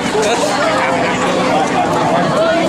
Yes.